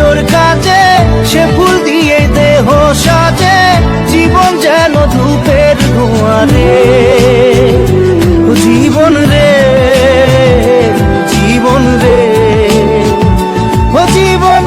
আলোর কাজে সে ফুল দিয়ে দেহ সাজে, জীবন যেন ধূপের ধোঁয়ারে। জীবন রে জীবন রে, ও জীবন